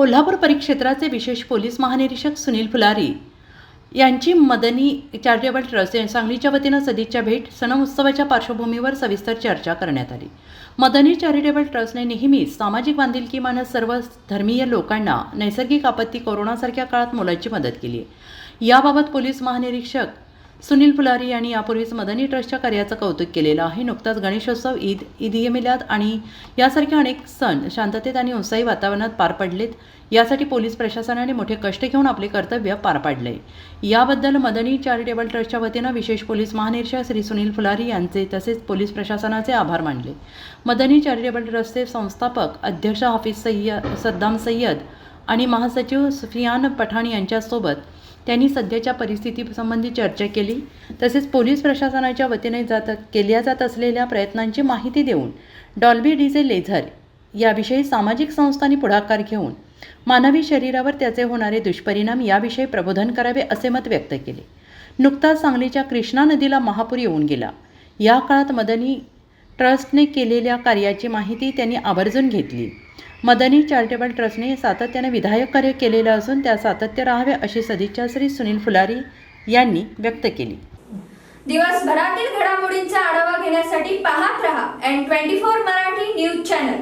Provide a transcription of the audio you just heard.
कोल्हापूर परिक्षेत्राचे विशेष पोलीस महानिरीक्षक सुनील फुलारी यांची मदनी चॅरिटेबल ट्रस्ट या सांगलीच्या वतीनं सदिच्छा भेट सणउत्सवाच्या पार्श्वभूमीवर सविस्तर चर्चा करण्यात आली. मदनी चॅरिटेबल ट्रस्टने नेहमीच सामाजिक बांधिलकी मानत सर्व धर्मीय लोकांना नैसर्गिक आपत्ती कोरोनासारख्या काळात मोलाची मदत केली आहे. याबाबत पोलीस महानिरीक्षक सुनील फुलारी यांनी यापूर्वीच मदनी ट्रस्टच्या कार्याचं कौतुक केलेलं आहे. नुकताच गणेशोत्सव ईद ईद मिलाद आणि यासारखे अनेक सण शांततेत आणि उत्साही वातावरणात पार पडलेत. यासाठी पोलीस प्रशासनाने मोठे कष्ट घेऊन आपले कर्तव्य पार पाडले. याबद्दल मदनी चॅरिटेबल ट्रस्टच्या वतीनं विशेष पोलीस महानिरीक्षक श्री सुनील फुलारी यांचे तसेच पोलीस प्रशासनाचे आभार मानले. मदनी चॅरिटेबल ट्रस्टचे संस्थापक अध्यक्ष हाफिज सय्यद सद्दाम सय्यद आणि महासचिव सुफियान पठाण यांच्यासोबत त्यांनी सध्याच्या परिस्थितीसंबंधी चर्चा केली. तसेच पोलीस प्रशासनाच्या वतीने जात केल्या जात असलेल्या प्रयत्नांची माहिती देऊन डॉल्बी डीजे लेझर याविषयी सामाजिक संस्थांनी पुढाकार घेऊन मानवी शरीरावर त्याचे होणारे दुष्परिणाम याविषयी प्रबोधन करावे असे मत व्यक्त केले. नुकताच सांगलीच्या कृष्णा नदीला महापूर येऊन गेला. या काळात मदनी ट्रस्टने केलेल्या कार्याची माहिती त्यांनी आवर्जून घेतली. मदनी चॅरिटेबल ट्रस्टने सातत्याने विधायक कार्य केलेलं असून त्या सातत्य राहावे अशी सदिच्छा श्री सुनील फुलारी यांनी व्यक्त केली. दिवसभरातील घडामोडींचा आढावा घेण्यासाठी पाहत रहा N twenty four Marathi news channel.